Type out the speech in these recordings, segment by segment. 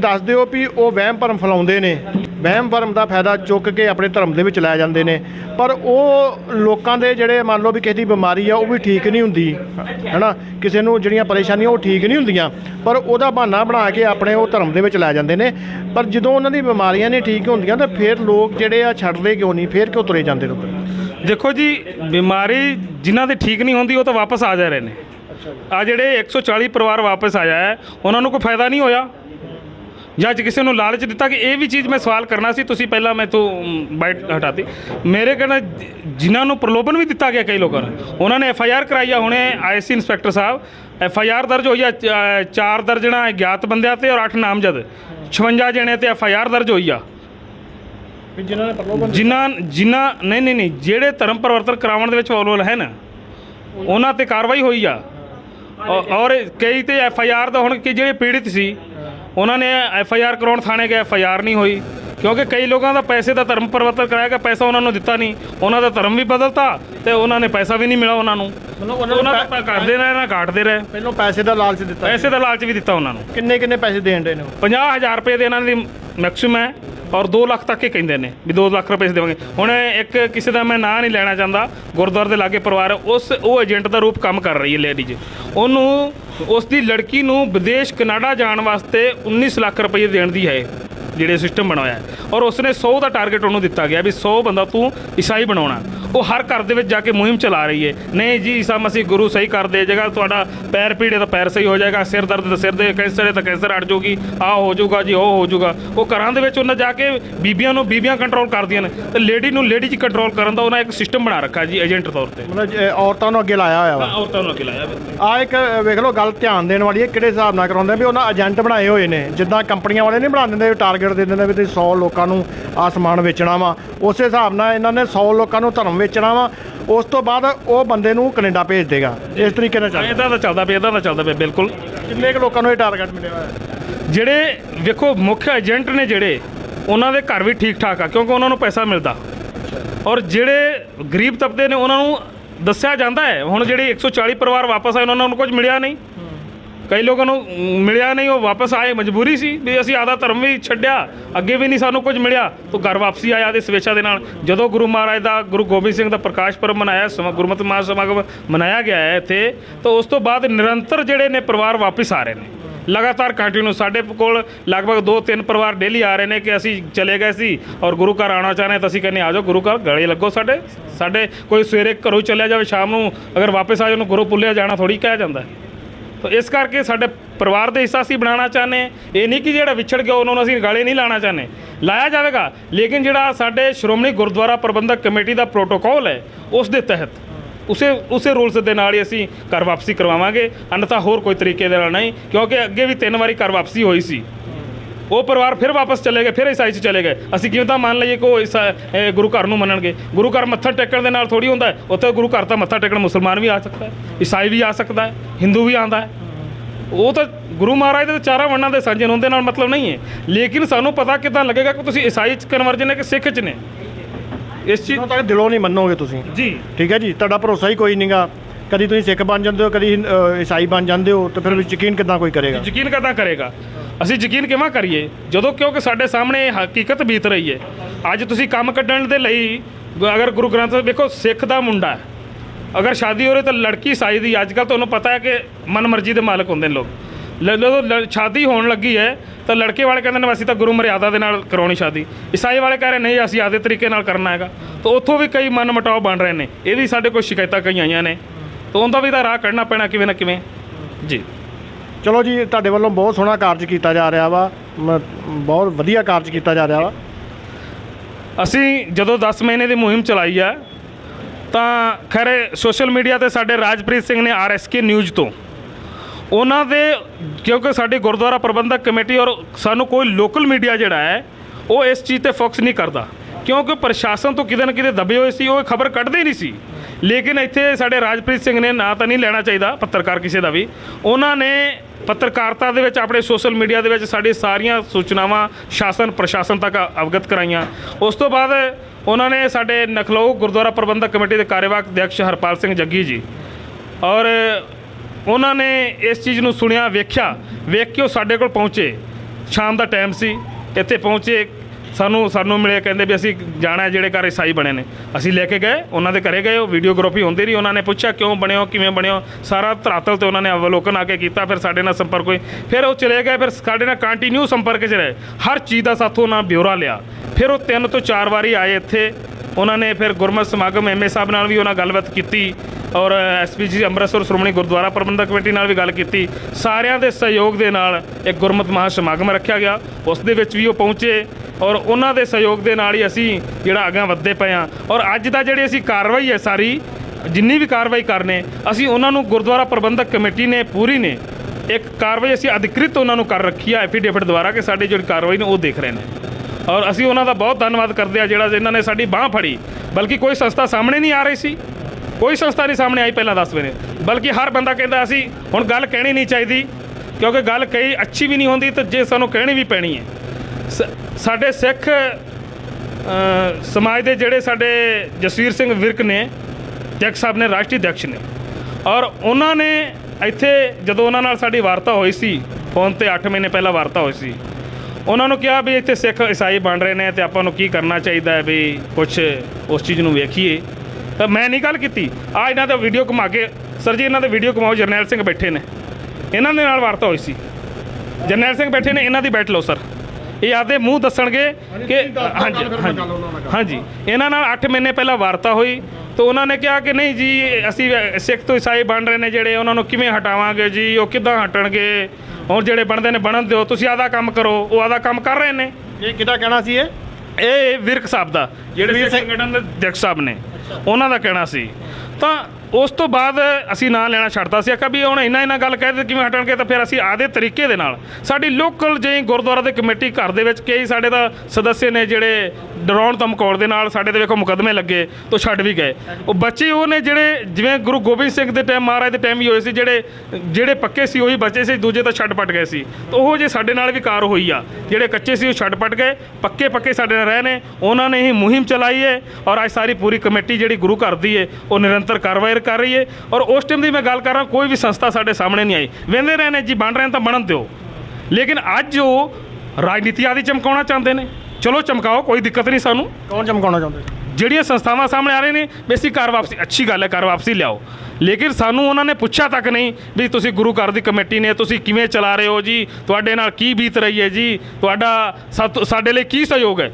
ਦੱਸ ਦਿਓ ਵੀ ਉਹ ਵਹਿਮ ਭਰਮ ਫੈਲਾਉਂਦੇ ਨੇ। ਵਹਿਮ ਭਰਮ ਦਾ ਫਾਇਦਾ ਚੁੱਕ ਕੇ ਆਪਣੇ ਧਰਮ ਦੇ ਵਿੱਚ ਲੈ ਜਾਂਦੇ ਨੇ। ਪਰ ਉਹ ਲੋਕਾਂ ਦੇ ਜਿਹੜੇ ਮੰਨ ਲਓ ਵੀ ਕਿਸੇ ਦੀ ਬਿਮਾਰੀ ਆ, ਉਹ ਵੀ ਠੀਕ ਨਹੀਂ ਹੁੰਦੀ। ਹੈਨਾ? ਕਿਸੇ ਨੂੰ ਜਿਹੜੀਆਂ ਪਰੇਸ਼ਾਨੀਆਂ, ਉਹ ਠੀਕ ਨਹੀਂ ਹੁੰਦੀਆਂ। ਪਰ ਉਹਦਾ ਬਹਾਨਾ ਬਣਾ ਕੇ ਆਪਣੇ ਉਹ ਧਰਮ ਦੇ ਵਿੱਚ ਲੈ ਜਾਂਦੇ ਨੇ। ਪਰ ਜਦੋਂ ਉਹਨਾਂ ਦੀ ਬਿਮਾਰੀਆਂ ਨਹੀਂ ਠੀਕ ਹੁੰਦੀਆਂ, ਤਾਂ ਫਿਰ ਲੋਕ ਜਿਹੜੇ ਆ ਛੱਡਦੇ ਕਿਉਂ ਨਹੀਂ? ਫਿਰ ਕਿਉਂ ਤੁਰੇ ਜਾਂਦੇ ਲੋਕ? ਦੇਖੋ ਜੀ, ਬਿਮਾਰੀ ਜਿਨ੍ਹਾਂ ਦੇ ਠੀਕ ਨਹੀਂ ਹੁੰਦੀ, ਉਹ ਤਾਂ ਵਾਪਸ ਆ ਜਾ ਰਹੇ ਨੇ। ਆ ਜਿਹੜੇ 140 ਪਰਿਵਾਰ ਵਾਪਸ ਆਇਆ ਹੈ, ਉਹਨਾਂ ਨੂੰ ਕੋਈ ਫਾਇਦਾ ਨਹੀਂ ਹੋਇਆ। ਜਾਂ ਜੇ ਕਿਸੇ ਨੂੰ ਲਾਲਚ ਦਿੱਤਾ ਕਿ ਇਹ ਵੀ ਚੀਜ਼ ਮੈਂ ਸਵਾਲ ਕਰਨਾ ਸੀ ਤੁਸੀਂ ਪਹਿਲਾਂ ਮੈਂ ਤੋਂ ਬਾਈਟ ਹਟਾਤੀ। ਮੇਰੇ ਕਹਿਣਾ ਜਿਨ੍ਹਾਂ ਨੂੰ ਪ੍ਰਲੋਭਨ ਵੀ ਦਿੱਤਾ ਗਿਆ ਕਈ ਲੋਕਾਂ ਨੂੰ ਉਹਨਾਂ ਨੇ ਐਫ ਆਈ ਆਰ ਕਰਾਈ ਆ ਹੁਣੇ IC inspector Sahib. F I R ਦਰਜ ਹੋਈ ਆ ਚਾਰ ਦਰਜਣਾ ਗਿਆਤ ਬੰਦਿਆਂ ਤੇ ਔਰ 8 ਨਾਮਜ਼ਦ। 56 ਜਣੇ ਤੇ ਐਫ ਆਈ ਆਰ ਦਰਜ ਹੋਈ ਆ। ਜਿਨ੍ਹਾਂ ਨੇ ਪ੍ਰਲੋਭਨ ਜਿਨ੍ਹਾਂ ਜਿਨ੍ਹਾਂ ਨਹੀਂ ਨਹੀਂ ਨਹੀਂ ਜਿਹੜੇ ਧਰਮ ਪਰਿਵਰਤਨ ਕਰਾਉਣ ਦੇ ਵਿੱਚ ਇਨਵੋਲਵ ਹੈ ਨਾ ਉਹਨਾਂ ਤੇ ਕਾਰਵਾਈ ਹੋਈ ਆ। ਔਰ ਕਈ ਤੇ ਐਫ ਆਈ ਆਰ ਦਾ ਹੁਣ ਕਿ ਜਿਹੜੇ ਪੀੜਿਤ ਸੀ ਉਹਨਾਂ ਨੇ ਐਫ ਆਈ ਆਰ ਕਰਾਉਣ ਥਾਣੇ ਗਏ ਐਫ ਆਈ ਆਰ ਨਹੀਂ ਹੋਈ। ਕਿਉਂਕਿ ਕਈ ਲੋਕਾਂ ਦਾ ਪੈਸੇ ਦਾ ਧਰਮ ਪਰਿਵਰਤਨ ਕਰਾਇਆ ਗਿਆ ਪੈਸਾ ਉਹਨਾਂ ਨੂੰ ਦਿੱਤਾ ਨਹੀਂ। ਉਹਨਾਂ ਦਾ ਧਰਮ ਵੀ ਬਦਲਤਾ ਤੇ ਉਹਨਾਂ ਨੇ ਪੈਸਾ ਵੀ ਨਹੀਂ ਮਿਲਿਆ ਉਹਨਾਂ ਨੂੰ। ਮਤਲਬ ਉਹਨਾਂ ਦਾ ਕਰਦੇ ਰਹੇ ਨਾ ਕਾਟਦੇ ਰਹੇ। ਪਹਿਲਾਂ ਪੈਸੇ ਦਾ ਲਾਲਚ ਦਿੱਤਾ ਪੈਸੇ ਦਾ ਲਾਲਚ ਵੀ ਦਿੱਤਾ ਉਹਨਾਂ ਨੂੰ। ਕਿੰਨੇ ਕਿੰਨੇ ਪੈਸੇ ਦੇਣ ਦੇ ਨੇ ਉਹ? 50000 ਰੁਪਏ ਦੇ ਇਹਨਾਂ ਦੀ ਮੈਕਸਿਮਮ ਹੈ ਔਰ 2 ਲੱਖ ਤੱਕ ਹੀ ਕਹਿੰਦੇ ਨੇ ਵੀ 2 ਲੱਖ ਰੁਪਏ ਦੇਵਾਂਗੇ। ਹੁਣ ਇੱਕ ਕਿਸੇ ਦਾ ਮੈਂ ਨਾਂ ਨਹੀਂ ਲੈਣਾ ਚਾਹੁੰਦਾ ਗੁਰਦੁਆਰੇ ਦੇ ਲਾਗੇ ਪਰਿਵਾਰ ਉਸ ਉਹ ਏਜੰਟ ਦਾ ਰੂਪ ਕੰਮ ਕਰ ਰਹੀ ਹੈ ਲੇਡੀਜ਼ ਉਹਨੂੰ ਉਸ ਦੀ ਲੜਕੀ ਨੂੰ ਵਿਦੇਸ਼ ਕੈਨੇਡਾ ਜਾਣ ਵਾਸਤੇ 19 ਲੱਖ ਰੁਪਏ ਦੇਣ ਦੀ ਹੈ। ਜਿਹੜੇ ਸਿਸਟਮ ਬਣਾਇਆ ਔਰ ਉਸਨੇ 100 ਦਾ ਟਾਰਗੇਟ ਉਹਨੂੰ ਦਿੱਤਾ ਗਿਆ ਵੀ 100 ਬੰਦਾ ਤੂੰ ਈਸਾਈ ਬਣਾਉਣਾ। ਉਹ ਹਰ ਘਰ ਦੇ ਵਿੱਚ ਜਾ ਕੇ ਮੁਹਿੰਮ ਚਲਾ ਰਹੀ ਹੈ। ਨਹੀਂ ਜੀ ਈਸਾ ਮਸੀਹ ਗੁਰੂ ਸਹੀ ਕਰ ਦੇ ਜੇਗਾ ਤੁਹਾਡਾ ਪੈਰ ਪੀੜੇ ਤਾਂ ਪੈਰ ਸਹੀ ਹੋ ਜਾਏਗਾ ਸਿਰ ਦਰਦ ਤਾਂ ਸਿਰ ਦੇ ਕੈਂਸਰ ਹੈ ਤਾਂ ਕੈਂਸਰ ਹਟ ਜਾਊਗੀ। ਆ ਹੋ ਜਾਊਗਾ ਜੀ ਉਹ ਹੋ ਜਾਊਗਾ। ਉਹ ਘਰਾਂ ਦੇ ਵਿੱਚ ਉਹਨਾਂ ਜਾ ਕੇ ਬੀਬੀਆਂ ਨੂੰ ਬੀਬੀਆਂ ਕੰਟਰੋਲ ਕਰਦੀਆਂ ਨੇ। ਤੇ ਲੇਡੀ ਨੂੰ ਲੇਡੀ 'ਚ ਕੰਟਰੋਲ ਕਰਨ ਦਾ ਉਹਨਾਂ ਇੱਕ ਸਿਸਟਮ ਬਣਾ ਰੱਖਾ ਜੀ ਏਜੰਟ ਤੌਰ ਤੇ। ਮਤਲਬ ਔਰਤਾਂ ਨੂੰ ਅੱਗੇ ਲਾਇਆ ਹੋਇਆ ਵਾ। ਔਰਤਾਂ ਨੂੰ ਅੱਗੇ ਲਾਇਆ ਆ ਇੱਕ ਵੇਖ ਲਓ ਗੱਲ ਧਿਆਨ ਦੇਣ ਵਾਲੀ ਹੈ ਕਿਹੜੇ ਹਿਸਾਬ ਨਾਲ ਕਰਾਉਂਦੇ ਆ ਵੀ ਉਹਨਾਂ ਏਜੰਟ ਬਣਾਏ ਹੋਏ ਨੇ। ਜਿੱਦਾਂ ਕੰਪਨੀਆਂ ਵਾਲੇ ਨਹੀਂ ਬਣਾ ਦਿੰਦੇ ਟਾਰਗੇਟ ਦੇ ਦਿੰਦੇ ਵੀ ਤੁਸੀਂ 100 ਲੋਕਾਂ ਨੂੰ ਆ ਸਮਾਨ ਵੇਚਣਾ ਵਾ। ਉਸੇ ਹਿਸਾਬ ਨਾਲ ਇਹਨਾਂ ਨੇ 100 ਲੋਕਾਂ ਨੂੰ ਧਰਮ ਵੇਚਣਾ ਵਾ ਉਸ ਤੋਂ ਬਾਅਦ ਉਹ ਬੰਦੇ ਨੂੰ ਕੈਨੇਡਾ ਭੇਜ ਦੇਗਾ। ਇਸ ਤਰੀਕੇ ਨਾਲ ਚੱਲਦਾ। ਇਦਾਂ ਦਾ ਚੱਲਦਾ ਪਿਆ ਇਦਾਂ ਦਾ ਚੱਲਦਾ ਪਿਆ ਬਿਲਕੁਲ। ਕਿੰਨੇ ਕੁ ਲੋਕਾਂ ਨੂੰ ਇਹ ਟਾਰਗੇਟ ਮਿਲਿਆ ਹੋਇਆ? ਜਿਹੜੇ ਵੇਖੋ ਮੁੱਖ ਏਜੰਟ ਨੇ ਜਿਹੜੇ ਉਹਨਾਂ ਦੇ ਘਰ ਵੀ ਠੀਕ ਠਾਕ ਆ ਕਿਉਂਕਿ ਉਹਨਾਂ ਨੂੰ ਪੈਸਾ ਮਿਲਦਾ। ਔਰ ਜਿਹੜੇ ਗਰੀਬ ਤਬਕੇ ਨੇ ਉਹਨਾਂ ਨੂੰ ਦੱਸਿਆ ਜਾਂਦਾ ਹੈ ਹੁਣ ਜਿਹੜੇ 140 ਪਰਿਵਾਰ ਵਾਪਸ ਆਏ ਉਹਨਾਂ ਨੂੰ ਕੁਝ ਮਿਲਿਆ ਨਹੀਂ। ਕਈ ਲੋਕਾਂ ਨੂੰ ਮਿਲਿਆ ਨਹੀਂ, ਉਹ ਵਾਪਸ ਆਏ, ਮਜਬੂਰੀ ਸੀ ਵੀ ਅਸੀਂ ਆਦਾ ਧਰਮ ਵੀ ਛੱਡਿਆ, ਅੱਗੇ ਵੀ ਨਹੀਂ ਸਾਨੂੰ ਕੁਝ ਮਿਲਿਆ ਤਾਂ ਘਰ ਵਾਪਸੀ ਆਇਆ ਦੇ ਸਵੇਛਾ ਦੇ ਨਾਲ, ਜਦੋਂ ਗੁਰੂ ਮਹਾਰਾਜ ਦਾ, ਗੁਰੂ ਗੋਬਿੰਦ ਸਿੰਘ ਦਾ ਪ੍ਰਕਾਸ਼ ਪਰਬ ਮਨਾਇਆ, ਸਮਾ- ਗੁਰਮਤਿ ਮਹਾ ਸਮਾਗਮ ਮਨਾਇਆ ਗਿਆ ਹੈ ਇੱਥੇ, ਤਾਂ ਉਸ ਤੋਂ ਬਾਅਦ ਨਿਰੰਤਰ ਜਿਹੜੇ ਨੇ ਪਰਿਵਾਰ ਵਾਪਸ ਆ ਰਹੇ ਨੇ। ਲਗਾਤਾਰ ਕੰਟੀਨਿਊ ਸਾਡੇ ਕੋਲ ਲਗਭਗ 2-3 ਪਰਿਵਾਰ ਡੇਲੀ ਆ ਰਹੇ ਨੇ ਕਿ ਅਸੀਂ ਚਲੇ ਗਏ ਸੀ ਔਰ ਗੁਰੂ ਘਰ ਆਉਣਾ ਚਾਹੁੰਦੇ ਤਾਂ ਅਸੀਂ ਕਹਿੰਦੇ ਆ ਜਾਓ ਗੁਰੂ ਘਰ, ਗਲੇ ਲੱਗੋ ਸਾਡੇ ਸਾਡੇ ਕੋਈ ਸਵੇਰੇ ਘਰੋਂ ਚੱਲਿਆ ਜਾਵੇ, ਸ਼ਾਮ ਨੂੰ ਅਗਰ ਵਾਪਸ ਆ ਜਾਓ ਉਹਨੂੰ ਗੁਰੂ ਪੁੱਲਿਆ ਜਾਣਾ ਥੋੜੀ ਕਿਹਾ ਜਾਂਦਾ ਤਾਂ ਇਸ ਕਰਕੇ ਸਾਡੇ ਪਰਿਵਾਰ ਦੇ ਹਿੱਸਾ ਅਸੀਂ ਬਣਾਉਣਾ ਚਾਹੁੰਦੇ ਹਾਂ। ਇਹ ਨਹੀਂ ਕਿ ਜਿਹੜਾ ਵਿਛੜ ਗਿਆ ਉਹਨਾਂ ਨੂੰ ਅਸੀਂ ਗਾਲੇ ਨਹੀਂ ਲਾਣਾ ਚਾਹੁੰਦੇ। ਲਾਇਆ ਜਾਵੇਗਾ, ਲੇਕਿਨ ਜਿਹੜਾ ਸਾਡੇ ਸ਼੍ਰੋਮਣੀ ਗੁਰਦੁਆਰਾ ਪ੍ਰਬੰਧਕ ਕਮੇਟੀ ਦਾ ਪ੍ਰੋਟੋਕੋਲ ਹੈ, ਉਸ ਦੇ ਤਹਿਤ। ਉਸੇ ਉਸੇ ਰੂਲਸ ਦੇ ਨਾਲ ਹੀ ਅਸੀਂ ਘਰ ਵਾਪਸੀ ਕਰਵਾਵਾਂਗੇ। ਅਨਥਾ ਹੋਰ ਕੋਈ ਤਰੀਕੇ ਦੇ ਨਾਲ ਨਹੀਂ, ਕਿਉਂਕਿ ਅੱਗੇ ਵੀ ਤਿੰਨ ਵਾਰੀ ਘਰ ਵਾਪਸੀ ਹੋਈ ਸੀ। ਉਹ ਪਰਿਵਾਰ ਫਿਰ ਵਾਪਸ ਚਲੇ ਗਏ, ਫਿਰ ਈਸਾਈ 'ਚ ਚਲੇ ਗਏ। ਅਸੀਂ ਕਿਉਂ ਤਾਂ ਮੰਨ ਲਈਏ ਕਿ ਉਹ ਈਸਾ- ਗੁਰੂ ਘਰ ਨੂੰ ਮੰਨਣਗੇ? ਗੁਰੂ ਘਰ ਮੱਥਾ ਟੇਕਣ ਦੇ ਨਾਲ ਥੋੜੀ ਹੁੰਦਾ ਉੱਥੇ ਗੁਰੂ ਘਰ ਤਾਂ ਮੱਥਾ ਟੇਕਣ ਮੁਸਲਮਾਨ ਵੀ ਆ ਸਕਦਾ ਹੈ, ਈਸਾਈ ਵੀ ਆ ਸਕਦਾ ਹੈ। ਹਿੰਦੂ ਵੀ ਆਂਦਾ ਹੈ। ਉਹ ਤਾਂ ਗੁਰੂ ਮਹਾਰਾਜ ਦੇ ਤਾਂ ਚਾਰਾਂ ਵਰਨਾਂ ਦੇ ਸਾਂਝੇ ਨੇ ਉਹਦੇ ਨਾਲ ਮਤਲਬ ਨਹੀਂ ਹੈ। ਲੇਕਿਨ ਸਾਨੂੰ ਪਤਾ ਕਿਦਾਂ ਲੱਗੇਗਾ ਕਿ ਤੁਸੀਂ ਈਸਾਈ 'ਚ ਕਨਵਰਜਨ ਨੇ ਕਿ ਸਿੱਖ 'ਚ ਨੇ? ਇਸ ਚੀਜ਼ ਜਦੋਂ ਤੱਕ ਦਿਲੋਂ ਨਹੀਂ ਮੰਨੋਗੇ ਤੁਸੀਂ। ਜੀ। ਠੀਕ ਹੈ ਜੀ? ਤੁਹਾਡਾ ਭਰੋਸਾ ਹੀ ਕੋਈ ਨਹੀਂਗਾ ਕਦੀ ਤੁਸੀਂ ਸਿੱਖ ਬਣ ਜਾਂਦੇ ਹੋ ਕਦੀ ਈਸਾਈ ਬਣ ਜਾਂਦੇ ਹੋ ਤਾਂ ਫਿਰ ਵੀ ਯਕੀਨ ਕਿੱਦਾਂ ਕੋਈ ਕਰੇਗਾ? ਯਕੀਨ ਕਿੱਦਾਂ ਕਰੇਗਾ? ਅਸੀਂ ਯਕੀਨ ਕਿਵੇਂ ਕਰੀਏ? ਜਦੋਂ ਕਿਉਂਕਿ ਸਾਡੇ ਸਾਹਮਣੇ ਹਕੀਕਤ ਬੀਤ ਰਹੀ ਹੈ। ਅੱਜ ਤੁਸੀਂ ਕੰਮ ਕੱਢਣ ਦੇ ਲਈ ਅਗਰ ਗੁਰੂ ਗ੍ਰੰਥ ਸਾਹਿਬ ਵੇਖੋ ਸਿੱਖ ਦਾ ਮੁੰਡਾ ਹੈ। ਅਗਰ ਸ਼ਾਦੀ ਹੋ ਰਹੀ ਤਾਂ ਲੜਕੀ ਸਾਈ ਦੀ ਅੱਜ ਕੱਲ ਤੁਹਾਨੂੰ ਪਤਾ ਹੈ ਕਿ ਮਨਮਰਜ਼ੀ ਦੇ ਮਾਲਕ ਹੁੰਦੇ ਨੇ ਲੋਕ। ਲ- ਜਦੋਂ ਸ਼ਾਦੀ ਹੋਣ ਲੱਗੀ ਹੈ ਤਾਂ ਲੜਕੇ ਵਾਲੇ ਕਹਿੰਦੇ ਨੇ ਅਸੀਂ ਤਾਂ ਗੁਰੂ ਮਰਿਆਦਾ ਦੇ ਨਾਲ ਕਰਾਉਣੀ ਸ਼ਾਦੀ। ਈਸਾਈ ਵਾਲੇ ਕਹਿ ਰਹੇ ਨਹੀਂ ਅਸੀਂ ਆਦੇ ਤਰੀਕੇ ਨਾਲ ਕਰਨਾ ਹੈਗਾ। ਤਾਂ ਉੱਥੋਂ ਵੀ ਕਈ ਮਨ ਮਟਾਓ ਬਣ ਰਹੇ ਨੇ। ਇਹ ਵੀ ਸਾਡੇ ਕੋਲ ਸ਼ਿਕਾਇਤਾਂ ਕਈ ਆਈਆਂ ਨੇ। ਤਾਂ ਉਹਦਾ ਵੀ ਤਾਂ ਰਾਹ ਕੱਢਣਾ ਪੈਣਾ ਕਿਵੇਂ ਨਾ ਕਿਵੇਂ। ਜੀ। ਚਲੋ ਜੀ ਤੁਹਾਡੇ ਵੱਲੋਂ ਬਹੁਤ ਸੋਹਣਾ ਕਾਰਜ ਕੀਤਾ ਜਾ ਰਿਹਾ ਵਾ। ਮ- ਬਹੁਤ ਵਧੀਆ ਕਾਰਜ ਕੀਤਾ ਜਾ ਰਿਹਾ ਵਾ। ਅਸੀਂ ਜਦੋਂ 10 ਮਹੀਨੇ ਦੀ ਮੁਹਿੰਮ ਚਲਾਈ ਆ ਤਾਂ ਖਰੇ ਸੋਸ਼ਲ ਮੀਡੀਆ ਤੇ ਸਾਡੇ ਰਾਜਪ੍ਰੀਤ ਸਿੰਘ ਨੇ ਆਰਐਸਕੇ ਨਿਊਜ਼ ਤੋਂ ਉਹਨਾਂ ਦੇ, ਕਿਉਂਕਿ ਸਾਡੀ ਗੁਰਦੁਆਰਾ ਪ੍ਰਬੰਧਕ ਕਮੇਟੀ ਔਰ ਸਾਨੂੰ ਕੋਈ ਲੋਕਲ ਮੀਡੀਆ ਜਿਹੜਾ ਹੈ, ਉਹ ਇਸ ਚੀਜ਼ ਤੇ ਫੋਕਸ ਨਹੀਂ ਕਰਦਾ। ਕਿਉਂਕਿ ਪ੍ਰਸ਼ਾਸਨ ਤੋਂ ਕਿਤੇ ਨਾ ਕਿਤੇ ਦਬੇ ਹੋਏ ਸੀ, ਉਹ ਖਬਰ ਕੱਢਦੇ ਨਹੀਂ ਸੀ। ਲੇਕਿਨ ਇੱਥੇ ਸਾਡੇ ਰਾਜਪ੍ਰੀਤ ਸਿੰਘ ਨੇ ਨਾਂ ਤਾਂ ਨਹੀਂ ਲੈਣਾ ਚਾਹੀਦਾ ਪੱਤਰਕਾਰ ਕਿਸੇ ਦਾ ਵੀ। ਉਹਨਾਂ ਨੇ ਪੱਤਰਕਾਰਤਾ ਦੇ ਵਿੱਚ ਆਪਣੇ ਸੋਸ਼ਲ ਮੀਡੀਆ ਦੇ ਵਿੱਚ ਸਾਡੀ ਸਾਰੀਆਂ ਸੂਚਨਾਵਾਂ ਸ਼ਾਸਨ, ਪ੍ਰਸ਼ਾਸਨ ਤੱਕ ਅਵਗਤ ਕਰਾਈਆਂ। ਉਸ ਤੋਂ ਬਾਅਦ ਉਹਨਾਂ ਨੇ ਸਾਡੇ ਨਖਲਊ ਗੁਰਦੁਆਰਾ ਪ੍ਰਬੰਧਕ ਕਮੇਟੀ ਦੇ ਕਾਰਜਵਾਹਕ ਅਧਿਕਸ਼ ਹਰਪਾਲ ਸਿੰਘ ਜੱਗੀ ਜੀ ਔਰ ਉਹਨਾਂ ਨੇ ਇਸ ਚੀਜ਼ ਨੂੰ ਸੁਣਿਆ, ਵੇਖਿਆ। ਵੇਖ ਕੇ ਉਹ ਸਾਡੇ ਕੋਲ ਪਹੁੰਚੇ। ਸ਼ਾਮ ਦਾ ਟਾਈਮ ਸੀ। ਇੱਥੇ ਪਹੁੰਚੇ। ਸਾਨੂੰ ਸਾਨੂੰ ਮਿਲੇ ਕਹਿੰਦੇ ਵੀ ਅਸੀਂ ਜਾਣਾ ਜਿਹੜੇ ਘਰ ਈਸਾਈ ਬਣੇ ਨੇ। ਅਸੀਂ ਲੈ ਕੇ ਗਏ, ਉਹਨਾਂ ਦੇ ਘਰੇ ਗਏ, ਉਹ ਵੀਡੀਓਗ੍ਰਾਫੀ ਹੁੰਦੀ ਰਹੀ, ਉਹਨਾਂ ਨੇ ਪੁੱਛਿਆ ਕਿਉਂ ਬਣਿਓ, ਕਿਵੇਂ ਬਣਿਓ, ਸਾਰਾ ਧਰਾਤਲ ਤੇ ਉਹਨਾਂ ਨੇ ਅਵਲੋਕਨ ਆ ਕੇ ਕੀਤਾ, ਫਿਰ ਸਾਡੇ ਨਾਲ ਸੰਪਰਕ ਹੋਈ। ਫਿਰ ਉਹ ਚਲੇ ਗਏ, ਫਿਰ ਸਾਡੇ ਨਾਲ ਕੰਟੀਨਿਊ ਸੰਪਰਕ 'ਚ ਰਹੇ। ਹਰ ਚੀਜ਼ ਦਾ ਸਾਥੋਂ ਉਹਨਾਂ ਬਿਉਰਾ ਲਿਆ। ਫਿਰ ਉਹ ਤਿੰਨ ਤੋਂ ਚਾਰ ਵਾਰੀ ਆਏ ਇੱਥੇ। ਉਹਨਾਂ ਨੇ ਫਿਰ ਗੁਰਮਤ ਸਮਾਗਮ ਐਮਏ ਸਾਹਿਬ ਨਾਲ ਵੀ ਉਹਨਾਂ ਗੱਲਬਾਤ ਕੀਤੀ ਔਰ ਐਸਪੀਜੀ ਅੰਮ੍ਰਿਤਸਰ ਸ਼੍ਰੋਮਣੀ ਗੁਰਦੁਆਰਾ ਪ੍ਰਬੰਧਕ ਕਮੇਟੀ ਨਾਲ ਵੀ ਗੱਲ ਕੀਤੀ। ਸਾਰਿਆਂ ਦੇ ਸਹਿਯੋਗ ਦੇ ਨਾਲ ਇੱਕ ਗੁਰਮਤ ਮਹਾ ਸਮਾਗਮ ਰੱਖਿਆ ਗਿਆ। ਉਸ ਦੇ ਵਿੱਚ ਵੀ ਉਹ ਪਹੁੰਚੇ। ਔਰ ਉਹਨਾਂ ਦੇ ਸਹਿਯੋਗ ਦੇ ਨਾਲ ਹੀ ਅਸੀਂ ਜਿਹੜਾ ਅਗਾਂ ਵੱਧਦੇ ਪਏ ਹਾਂ। ਔਰ ਅੱਜ ਦਾ ਜਿਹੜੀ ਅਸੀਂ ਕਾਰਵਾਈ ਹੈ ਸਾਰੀ, ਜਿੰਨੀ ਵੀ ਕਾਰਵਾਈ ਕਰਨੇ, ਅਸੀਂ ਉਹਨਾਂ ਨੂੰ ਗੁਰਦੁਆਰਾ ਪ੍ਰਬੰਧਕ ਕਮੇਟੀ ਨੇ, ਪੂਰੀ ਨੇ, ਇੱਕ ਕਾਰਵਾਈ ਅਸੀਂ ਅਧਿਕ੍ਰਿਤ ਉਹਨਾਂ ਨੂੰ ਕਰ ਰੱਖੀ ਹੈ, ਐਫੀਡੇਵਿਟ ਦੁਆਰਾ ਕਿ ਸਾਡੀ ਜਿਹੜੀ ਕਾਰਵਾਈ ਨੇ ਉਹ ਦੇਖ ਰਹੇ ਨੇ। ਔਰ ਅਸੀਂ ਉਹਨਾਂ ਦਾ ਬਹੁਤ ਧੰਨਵਾਦ ਕਰਦੇ ਆ ਜਿਹੜਾ ਇਹਨਾਂ ਨੇ ਸਾਡੀ ਬਾਹ ਫੜੀ, ਬਲਕਿ ਕੋਈ ਸੰਸਥਾ ਸਾਹਮਣੇ ਨਹੀਂ ਆ ਰਹੀ ਸੀ। ਕੋਈ ਸੰਸਥਾ ਨਹੀਂ ਸਾਹਮਣੇ ਆਈ ਪਹਿਲਾਂ ਦੱਸ ਵਜੇ। ਬਲਕਿ ਹਰ ਬੰਦਾ ਕਹਿੰਦਾ ਅਸੀਂ ਹੁਣ ਗੱਲ ਕਹਿਣੀ ਨਹੀਂ ਚਾਹੀਦੀ, ਕਿਉਂਕਿ ਗੱਲ ਕਈ ਅੱਛੀ ਵੀ ਨਹੀਂ ਹੁੰਦੀ ਤੇ ਜੇ ਸਾਨੂੰ ਕਹਿਣੀ ਵੀ ਪੈਣੀ ਹੈ। ਸਾਡੇ ਸਿੱਖ ਸਮਾਜ ਦੇ ਜਿਹੜੇ ਸਾਡੇ ਜਸਵੀਰ ਸਿੰਘ ਵਿਰਕ ਨੇ ਜੱਜ ਸਾਹਿਬ ਨੇ ਰਾਸ਼ਟਰੀ ਅਧਿਕਸ਼ ਨੇ। ਔਰ ਉਹਨਾਂ ਨੇ ਇੱਥੇ ਜਦੋਂ ਉਹਨਾਂ ਨਾਲ ਸਾਡੀ ਵਾਰਤਾ ਹੋਈ ਸੀ ਫੋਨ ਤੇ 8 ਮਹੀਨੇ ਪਹਿਲਾਂ ਵਾਰਤਾ ਹੋਈ ਸੀ, ਉਹਨਾਂ ਨੂੰ ਕਿਹਾ ਵੀ ਇੱਥੇ ਸਿੱਖ ਈਸਾਈ ਬਣ ਰਹੇ ਨੇ ਤੇ ਆਪਾਂ ਨੂੰ ਕੀ ਕਰਨਾ ਚਾਹੀਦਾ ਹੈ ਵੀ ਕੁਝ ਉਸ ਚੀਜ਼ ਨੂੰ ਵੇਖੀਏ। ਤਾਂ ਮੈਂ ਨਹੀਂ ਗੱਲ ਕੀਤੀ। ਆ ਇਹਨਾਂ ਦਾ ਵੀਡੀਓ ਘੁਮਾ ਕੇ, ਸਰ ਜੀ ਇਹਨਾਂ ਦੇ ਵੀਡੀਓ ਘੁਮਾਓ, ਜਰਨੈਲ ਸਿੰਘ ਬੈਠੇ ਨੇ। ਇਹਨਾਂ ਦੇ ਨਾਲ ਵਾਰਤਾ ਹੋਈ ਸੀ। ਜਰਨੈਲ ਸਿੰਘ ਬੈਠੇ ਨੇ, ਇਹਨਾਂ ਦੀ ਬੈਠ ਲਓ, ਸਰ। ਇਹ ਆਪਦੇ ਮੂੰਹ ਦੱਸਣਗੇ ਕਿ ਹਾਂਜੀ ਹਾਂਜੀ ਇਹਨਾਂ ਨਾਲ 8 ਮਹੀਨੇ ਪਹਿਲਾਂ ਵਾਰਤਾ ਹੋਈ ਤਾਂ ਉਹਨਾਂ ਨੇ ਕਿਹਾ ਕਿ ਨਹੀਂ ਜੀ ਅਸੀਂ ਸਿੱਖ ਤੋਂ ਈਸਾਈ ਬਣ ਰਹੇ ਨੇ ਜਿਹੜੇ ਉਹਨਾਂ ਨੂੰ ਕਿਵੇਂ ਹਟਾਵਾਂਗੇ ਜੀ ਉਹ ਕਿੱਦਾਂ ਹਟਣਗੇ? ਹੁਣ ਜਿਹੜੇ ਬਣਦੇ ਨੇ ਬਣਨ ਦਿਓ ਤੁਸੀਂ ਆਦਾ ਕੰਮ ਕਰੋ ਉਹ ਆਦਾ ਕੰਮ ਕਰ ਰਹੇ ਨੇ। ਇਹ ਕਿਹਦਾ ਕਹਿਣਾ ਸੀ ਇਹ? ਇਹ ਵਿਰਕ ਸਾਹਿਬ ਦਾ ਜਿਹੜੇ ਸੰਗਠਨ ਦੇ ਸਾਹਿਬ ਨੇ। ਉਹਨਾਂ ਦਾ ਕਹਿਣਾ ਸੀ। ਤਾਂ ਉਸ ਤੋਂ ਬਾਅਦ ਅਸੀਂ ਨਾਂ ਲੈਣਾ ਛੱਡਤਾ ਸੀ। ਆਖਿਆ ਵੀ ਹੁਣ ਇੰਨਾ ਇੰਨਾ ਗੱਲ ਕਹਿ ਦੇ ਕਿਵੇਂ ਹਟਣਗੇ ਤਾਂ ਫਿਰ ਅਸੀਂ ਆਦੇ ਤਰੀਕੇ ਦੇ ਨਾਲ। ਸਾਡੀ ਲੋਕਲ ਜਿਹੀ ਗੁਰਦੁਆਰਾ ਦੇ ਕਮੇਟੀ ਘਰ ਦੇ ਵਿੱਚ ਕਈ ਸਾਡੇ ਦਾ ਸਦੱਸਿਆ ਨੇ ਜਿਹੜੇ ਡਰਾਉਣ ਧਮਕਾਉਣ ਦੇ ਨਾਲ ਸਾਡੇ ਤੇ ਵੇਖੋ ਮੁਕਦਮੇ ਲੱਗੇ ਤੋਂ ਛੱਡ ਵੀ ਗਏ। ਉਹ ਬੱਚੇ ਉਹ ਨੇ ਜਿਹੜੇ ਜਿਵੇਂ ਗੁਰੂ ਗੋਬਿੰਦ ਸਿੰਘ ਦੇ ਟਾਈਮ ਮਹਾਰਾਜ ਦੇ ਟਾਈਮ ਵੀ ਹੋਏ ਸੀ, ਜਿਹੜੇ ਜਿਹੜੇ ਪੱਕੇ ਸੀ ਉਹੀ ਬੱਚੇ ਸੀ, ਦੂਜੇ ਤਾਂ ਛੱਡ ਪਟ ਗਏ ਸੀ। ਤਾਂ ਉਹ ਜੇ ਸਾਡੇ ਨਾਲ ਵੀ ਕਾਰ ਹੋਈ ਆ, ਜਿਹੜੇ ਕੱਚੇ ਸੀ ਉਹ ਛੱਡ ਪਟ ਗਏ, ਪੱਕੇ ਪੱਕੇ ਸਾਡੇ ਨਾਲ ਰਹੇ ਨੇ, ਉਹਨਾਂ ਨੇ ਹੀ ਮੁਹਿੰਮ ਚਲਾਈ ਹੈ ਔਰ ਅੱਜ ਸਾਰੀ ਪੂਰੀ ਕਮੇਟੀ ਜਿਹੜੀ ਗੁਰੂ ਘਰ ਦੀ ਹੈ ਉਹ ਨਿਰੰਤਰ ਕਾਰਵਾਈ ਕਰ ਰਹੀ ਹੈ ਔਰ ਉਸ ਟਾਈਮ ਦੀ ਮੈਂ ਗੱਲ ਕਰ ਰਹਾ ਕੋਈ ਵੀ ਸੰਸਥਾ ਸਾਡੇ ਸਾਹਮਣੇ ਨਹੀਂ ਆਈ। ਵੇਂਦੇ ਰਹੇ ਨੇ ਜੀ ਬਣ ਰਹੇ ਤਾਂ ਬਣਨ ਦਿਓ। ਲੇਕਿਨ ਅੱਜ ਉਹ ਰਾਜਨੀਤੀ ਆਦੀ ਚਮਕਾਉਣਾ ਚਾਹੁੰਦੇ ਨੇ। ਚਲੋ ਚਮਕਾਓ ਕੋਈ ਦਿੱਕਤ ਨਹੀਂ ਸਾਨੂੰ। ਕੌਣ ਚਮਕਾਉਣਾ ਚਾਹੁੰਦੇ? ਜਿਹੜੀਆਂ ਸੰਸਥਾਵਾਂ ਸਾਹਮਣੇ ਆ ਰਹੇ ਨੇ ਬੇਸਿਕ ਕਰ ਵਾਪਸੀ ਅੱਛੀ ਗੱਲ ਹੈ ਕਰ ਵਾਪਸੀ ਲਿਆਓ। ਲੇਕਿਨ ਸਾਨੂੰ ਉਹਨਾਂ ਨੇ ਪੁੱਛਿਆ ਤੱਕ ਨਹੀਂ ਵੀ ਤੁਸੀਂ ਗੁਰੂ ਘਰ ਦੀ ਕਮੇਟੀ ਨੇ ਤੁਸੀਂ ਕਿਵੇਂ ਚਲਾ ਰਹੇ ਹੋ ਜੀ? ਤੁਹਾਡੇ ਨਾਲ ਕੀ ਬੀਤ ਰਹੀ ਹੈ ਜੀ? ਤੁਹਾਡਾ ਸਾਡੇ ਲਈ ਕੀ ਸਹਿਯੋਗ ਹੈ?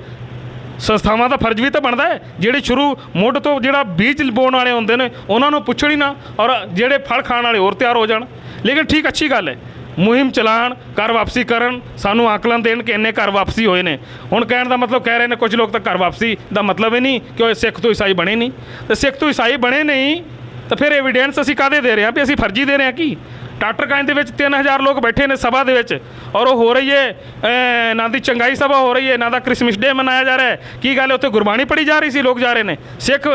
ਸੰਸਥਾਵਾਂ ਦਾ ਫਰਜ਼ ਵੀ ਤਾਂ ਬਣਦਾ ਹੈ। ਜਿਹੜੇ ਸ਼ੁਰੂ ਮੁੱਢ ਤੋਂ ਜਿਹੜਾ ਬੀਜ ਲਵਾਉਣ ਵਾਲੇ ਹੁੰਦੇ ਨੇ, ਉਹਨਾਂ ਨੂੰ ਪੁੱਛਣ ਹੀ ਨਾ ਔਰ ਜਿਹੜੇ ਫਲ ਖਾਣ ਵਾਲੇ ਹੋਰ ਤਿਆਰ ਹੋ ਜਾਣ। ਲੇਕਿਨ ਠੀਕ ਅੱਛੀ ਗੱਲ ਹੈ। ਮੁਹਿੰਮ ਚਲਾਣ ਕਰ ਵਾਪਸੀ ਕਰਨ, ਸਾਨੂੰ ਆਕਲਨ ਦੇਣ ਕਿ ਇੰਨੇ ਘਰ ਵਾਪਸੀ ਹੋਏ ਨੇ। ਹੁਣ ਕਹਿਣ ਦਾ ਮਤਲਬ ਕਹਿ ਰਹੇ ਨੇ, ਕੁਝ ਲੋਕ ਤਾਂ ਘਰ ਵਾਪਸੀ ਦਾ ਮਤਲਬ ਹੀ ਨਹੀਂ ਕਿ ਉਹ ਸਿੱਖ ਤੋਂ ਈਸਾਈ ਬਣੇ ਨਹੀਂ। ਤੇ ਸਿੱਖ ਤੋਂ ਈਸਾਈ ਬਣੇ ਨਹੀਂ, ਤਾਂ ਫਿਰ ਐਵੀਡੈਂਸ ਅਸੀਂ ਕਾਦੇ ਦੇ ਰਹੇ ਹਾਂ ਵੀ ਅਸੀਂ ਫਰਜ਼ੀ ਦੇ ਰਹੇ ਹਾਂ ਕੀ? ਟਾਟਰ ਕਾਇਨ ਦੇ ਵਿੱਚ 3000 ਲੋਕ ਬੈਠੇ ਨੇ ਸਭਾ ਦੇ ਵਿੱਚ। ਔਰ ਉਹ ਹੋ ਰਹੀ ਹੈ ਅਹ, ਨਾ ਦੀ ਚੰਗਾਈ ਸਭਾ ਹੋ ਰਹੀ ਹੈ ਨਾ ਦਾ ਕ੍ਰਿਸਮਸ ਡੇ ਮਨਾਇਆ ਜਾ ਰਿਹਾ ਹੈ। ਕੀ ਗੱਲ ਹੈ ਉੱਥੇ ਗੁਰਬਾਣੀ ਪੜੀ ਜਾ ਰਹੀ ਸੀ ਲੋਕ ਜਾ ਰਹੇ ਨੇ। ਸਿੱਖ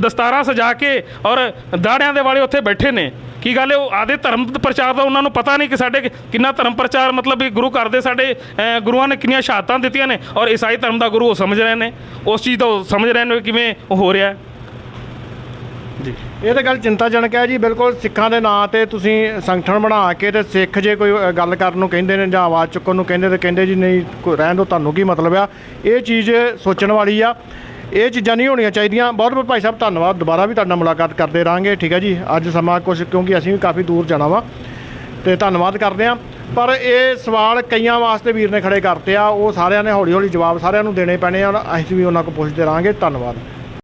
ਦਸਤਾਰਾਂ ਸਜਾ ਕੇ ਔਰ ਦਾੜਿਆਂ ਦੇ ਵਾਲੇ ਉੱਥੇ ਬੈਠੇ ਨੇ। ਕੀ ਗੱਲ ਹੈ ਉਹ ਆਦੇ ਧਰਮ ਪ੍ਰਚਾਰ ਦਾ ਉਹਨਾਂ ਨੂੰ ਪਤਾ ਨਹੀਂ ਕਿ ਸਾਡੇ ਕਿੰਨਾ ਧਰਮ ਪ੍ਰਚਾਰ ਮਤਲਬ ਵੀ ਗੁਰੂ ਘਰ ਦੇ ਸਾਡੇ ਗੁਰੂਆਂ ਨੇ ਕਿੰਨੀਆਂ ਸ਼ਹਾਦਤਾਂ ਦਿੱਤੀਆਂ ਨੇ। ਔਰ ਈਸਾਈ ਧਰਮ ਦਾ ਗੁਰੂ ਉਹ ਸਮਝ ਰਹੇ ਨੇ। ਉਸ ਚੀਜ਼ ਦਾ ਉਹ ਸਮਝ ਰਹੇ ਨੇ ਕਿਵੇਂ ਉਹ ਹੋ ਰਿਹਾ ਹੈ। ਜੀ। ਇਹ ਤਾਂ ਗੱਲ ਚਿੰਤਾਜਨਕ ਹੈ ਜੀ, ਬਿਲਕੁਲ ਸਿੱਖਾਂ ਦੇ ਨਾਂ ਤੇ ਤੁਸੀਂ ਸੰਗਠਨ ਬਣਾ ਕੇ ਤੇ ਸਿੱਖ ਜੇ ਕੋਈ ਗੱਲ ਕਰਨ ਨੂੰ ਕਹਿੰਦੇ ਨੇ ਜਾਂ ਆਵਾਜ਼ ਚੁੱਕਣ ਨੂੰ ਕਹਿੰਦੇ ਤੇ ਕਹਿੰਦੇ ਜੀ ਨਹੀਂ ਕੋਈ ਰਹਿਣ ਦਿਓ, ਤੁਹਾਨੂੰ ਕੀ ਮਤਲਬ ਆ? ਇਹ ਚੀਜ਼ ਸੋਚਣ ਵਾਲੀ ਆ। ਇਹ ਚੀਜ਼ਾਂ ਨਹੀਂ ਹੋਣੀਆਂ ਚਾਹੀਦੀਆਂ। ਬਹੁਤ ਬਹੁਤ ਭਾਈ ਸਾਹਿਬ, ਧੰਨਵਾਦ। ਦੁਬਾਰਾ ਵੀ ਤੁਹਾਡਾ ਮੁਲਾਕਾਤ ਕਰਦੇ ਰਹਾਂਗੇ, ਠੀਕ ਹੈ ਜੀ? ਅੱਜ ਸਮਾਂ ਕੁਝ ਕਿਉਂਕਿ ਅਸੀਂ ਵੀ ਕਾਫੀ ਦੂਰ ਜਾਣਾ ਵਾ, ਤੇ ਧੰਨਵਾਦ ਕਰਦੇ ਆ ਪਰ ਇਹ ਸਵਾਲ ਕਈਆਂ ਵਾਸਤੇ ਵੀਰ ਨੇ ਖੜੇ ਕਰਤੇ ਆ। ਉਹ ਸਾਰਿਆਂ ਨੇ ਹੌਲੀ ਹੌਲੀ ਜਵਾਬ ਸਾਰਿਆਂ ਨੂੰ ਦੇਣੇ ਪੈਣੇ ਆ। ਅਸੀਂ ਵੀ ਉਹਨਾਂ ਕੋਲ ਪੁੱਛਦੇ ਰਹਾਂਗੇ। ਧੰਨਵਾਦ।